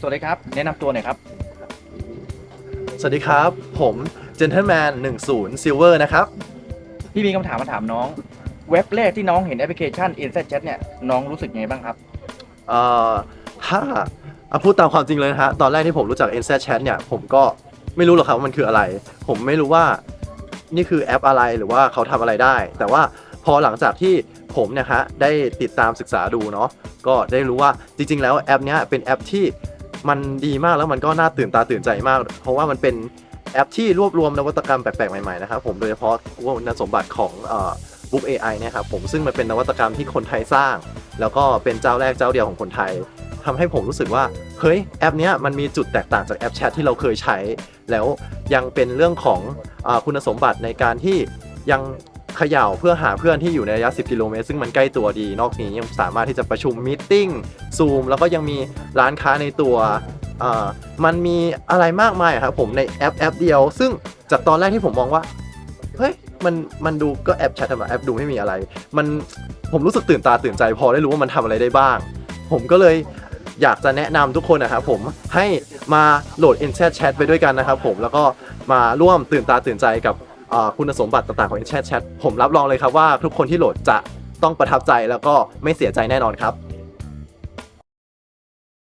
สวัสดีครับ แนะนำตัวหน่อยครับ สวัสดีครับ ผม Gentleman 10 Silver นะครับ พี่มีคำถามมาถามน้อง เว็บแรกที่น้องเห็นแอปพลิเคชัน i n s e t Chat เนี่ย น้องรู้สึกยังไงบ้างครับ เอ่อถ้าอะพูดตามความจริงเลยนะฮะ ตอนแรกที่ผมรู้จัก n z Chat เนี่ย ผมก็ไม่รู้หรอกครับว่ามันคืออะไร ผมไม่รู้ว่านี่คือแอปอะไรหรือว่าเขาทำอะไรได้ แต่ว่าพอหลังจากที่ผมเนี่ยฮะได้ติดตามศึกษาดูเนาะก็ได้รู้ว่าจริงๆ แล้วแอปเนี้ยเป็นแอปที่ มันดีมากแล้วมันก็น่าตื่นตาตื่นใจมาก เพราะว่ามันเป็นแอปที่รวบรวมนวัตกรรมแปลกๆ ใหม่ๆนะครับผมโดยเฉพาะคุณสมบัติของเอ่อ Book AI เนี่ยครับผมซึ่งมันเป็นนวัตกรรมที่คนไทยสร้าง แล้วก็เป็นเจ้าแรกเจ้าเดียวของคนไทยทำให้ผมรู้สึกว่า เฮ้ย แอปนี้มันมีจุดแตกต่างจากแอปแชทที่เราเคยใช้ แล้วยังเป็นเรื่องของอคุณสมบัติในการที่ยัง ขย่าเพื่อหาเพื่อนที่อยู่ในระยะ 10 กิโลเมตร ซึ่งมันใกล้ตัวดี นอกนี้ยังสามารถที่จะประชุมมีติ้งซูมแล้วก็ยังมีร้านค้าในตัวมันมีอะไรมากมายครับผมในแอปแอปเดียว ซึ่งจากตอนแรกที่ผมมองว่าเฮ้ยมันมันดูก็แอปแชทธรรมดาแอปดูไม่มีอะไร มันผมรู้สึกตื่นตาตื่นใจพอได้รู้ว่ามันทำอะไรได้บ้าง ผมก็เลยอยากจะแนะนำทุกคนนะครับผมให้มาโหลด i n c h a t Chat ไปด้วยกันนะครับผมแล้วก็มาร่วมตื่นตาตื่นใจกับ คุณสมบัติต่างๆของ i n c h a t Chat ผมรับรองเลยครับว่าทุกคนที่โหลดจะต้องประทับใจแล้วก็ไม่เสียใจแน่นอนครับ